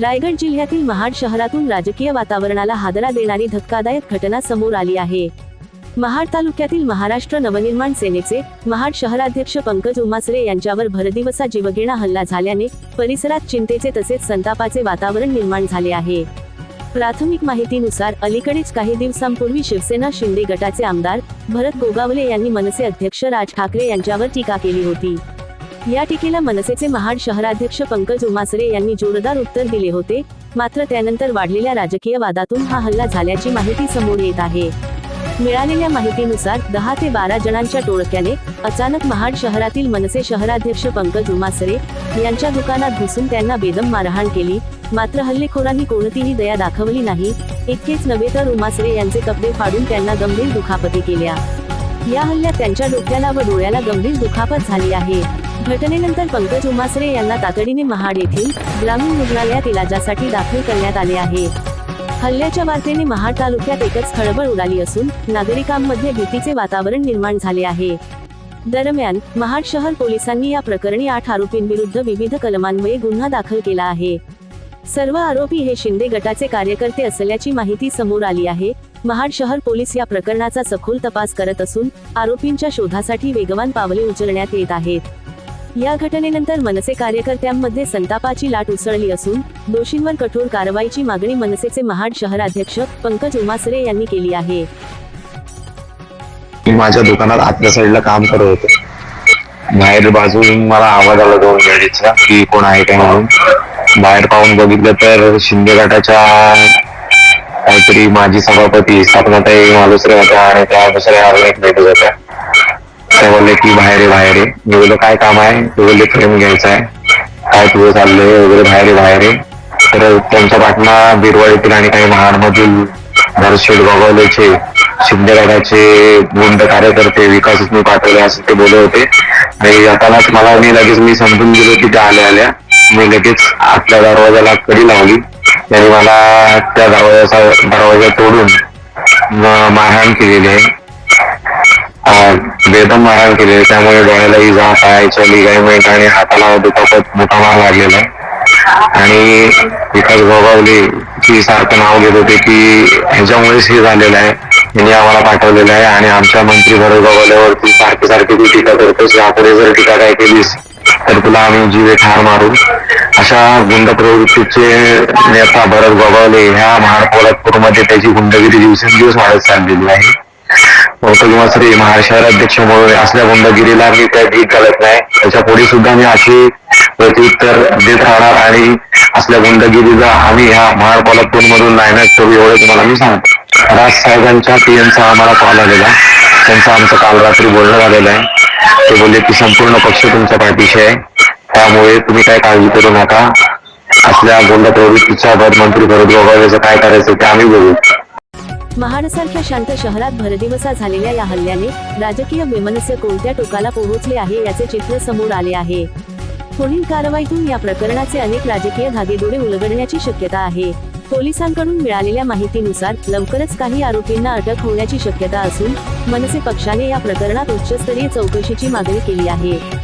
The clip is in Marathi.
रायगड जिल्ह्यातील महाड शहरातून राजकीय वातावरणाला हादरा देणारी धक्कादायक घटना समोर आली आहे. महाड तालुक्यातील महाराष्ट्र नवनिर्माण सेनेचे महाड शहराध्यक्ष पंकज उमासरे यांच्यावर भरदिवसा जीवघेणा हल्ला झाल्याने परिसरात चिंतेचे तसेच संतापाचे वातावरण निर्माण झाले आहे. प्राथमिक माहितीनुसार अलीकडेच काही दिवसांपूर्वी शिवसेना शिंदे गटाचे आमदार भरत गोगावले यांनी मनसे अध्यक्ष राज ठाकरे यांच्यावर टीका केली होती. या टीकेला मनसेचे महाड शहराध्यक्ष पंकज उमासरे यांनी जोरदार उत्तर दिले होते. मात्र त्यानंतर वाढलेल्या राजकीय वादातून हा हल्ला झाल्याची माहिती समोर येत आहे. मिळालेल्या माहितीनुसार दहा ते बारा जणांच्या टोळक्याने अचानक महाड शहरातील मनसे शहराध्यक्ष पंकज उमासरे यांच्या दुकानात घुसून त्यांना बेदम मारहाण केली. मात्र हल्लेखोरांनी कोणतीही दया दाखवली नाही. इतकेच नव्हे तर उमासरे यांचे कपडे फाडून त्यांना गंभीर दुखापती केल्या. या हल्ल्यात त्यांच्या डोक्याला व डोळ्याला गंभीर दुखापत झाली आहे. घटनेनंतर पंकज उमासरे यांना तातडीने महाड येथील ग्रामीण रुग्णालयात इलाजासाठी दाखल करण्यात आले आहे. हल्ल्याच्या वार्तेने महाड तालुक्यात एकच खळबळ उडाली असून नागरिकांमध्ये भीतीचे वातावरण निर्माण झाले आहे. दरम्यान महाड शहर पोलिसांनी या प्रकरणी आठ आरोपींविरुद्ध विविध कलमांमुळे गुन्हा दाखल केला आहे. सर्व आरोपी हे शिंदे गटाचे कार्यकर्ते असल्याची माहिती समोर आली आहे. महाड शहर पोलीस या प्रकरणाचा सखोल तपास करत असून आरोपींच्या शोधासाठी वेगवान पावले उचलण्यात येत आहेत. या घटनेनंतर मनसे कार्यकर्त्यांमध्ये संतापाची लाट उसळली असून दोषींवर कठोर कारवाईची मागणी मनसेचे महाड शहराध्यक्ष पंकज उमासरे यांनी केली आहे. मी माझ्या दुकानात आतल्या साईडला काम करत होतो. बाहेर बाजून मला आवाज आला दोन गाडीचा की कोण आहे काय म्हणून. बाहेर पाहून बघितलं तर शिंदे गटाच्या काहीतरी माजी सभापती स्थापनाताई मालुसरे होत्या आणि त्या दुसऱ्या एक भेटत होत्या त्या बोलले की बाहेर आहे बाहेर आहे मी बोललो काय काम आहे? ते बोलले फ्रेम घ्यायचं आहे. काय तुझं चाललंय? वगैरे बाहेर आहे बाहेर आहे तर त्यांच्या बातम्या बिरवाडीतील आणि काही महाडमधील भरशेड गोगावलेचे शिंदे गटाचे गुंड कार्यकर्ते विकास मी पाठवले असं ते बोलत होते. आणि येतानाच मला मी लगेच मी समजून गेलो की त्या आल्या आल्या. मी लगेच आपल्या दरवाजाला कडी लावली. त्यांनी मला त्या दरवाजाचा दरवाजा तोडून मारहाण केलेली आहे. बेदम मारहाण केले. त्यामुळे डोळ्याला इजा पायाच्या लिगायमेंट आणि हाताला दुखापत मोठा मार लागलेला आहे. आणि विकास गोगावले की सारखं नाव घेत होते की ह्याच्यामुळेच हे झालेलं आहे. यांनी आम्हाला पाठवलेलं आहे आणि आमच्या मंत्री भरत गोगावल्यावरती सारखी सारखी तू टीका करतोस. यापुढे जर टीका काय केलीस तर तुला आम्ही जीवे ठार मारू. अशा गुंड प्रवृत्तीचे नेता भरत गोगावले ह्या महाड पोलादपूरमध्ये त्याची गुंडगिरी दिवसेंदिवस वाढत चाललेली आहे. पंकज श्री महाराष्ट्र अध्यक्ष म्हणून असल्या गुंडगिरीला मी काही भीक घालत नाही. त्याच्या पुढे सुद्धा मी अशी प्रत्युत्तर देत राहणार आणि असल्या गुंडगिरीला आम्ही ह्या महाड पोलादपूर मधून नायनाट करू एवढं तुम्हाला मी सांगतो. राज साहेबांच्या पीएमचा आम्हाला कॉल आलेला. त्यांचं आमचं काल रात्री बोलणं झालेलं आहे. ते बोलले की संपूर्ण पक्ष तुमच्या पाठीशी आहे. त्यामुळे तुम्ही काय काळजी करू नका. असल्या गोंडा प्रवृत्तीच्या मंत्री भरत गोगावलेचं काय करायचं ते आम्ही बघू. महाडसारख्या शांत शहरात भरदिवसा झालेल्या या हल्ल्याने राजकीय विमनस्य कोणत्या टोकाला पोहोचले आहे याचे चित्र समोर आले आहे. पुढील कारवाईतून या प्रकरणाचे अनेक राजकीय धागेदोरे उलगडण्याची शक्यता आहे. पोलिसांकडून मिळालेल्या माहितीनुसार लवकरच काही आरोपींना अटक होण्याची शक्यता असून मनसे पक्षाने या प्रकरणात उच्चस्तरीय चौकशीची मागणी केली आहे.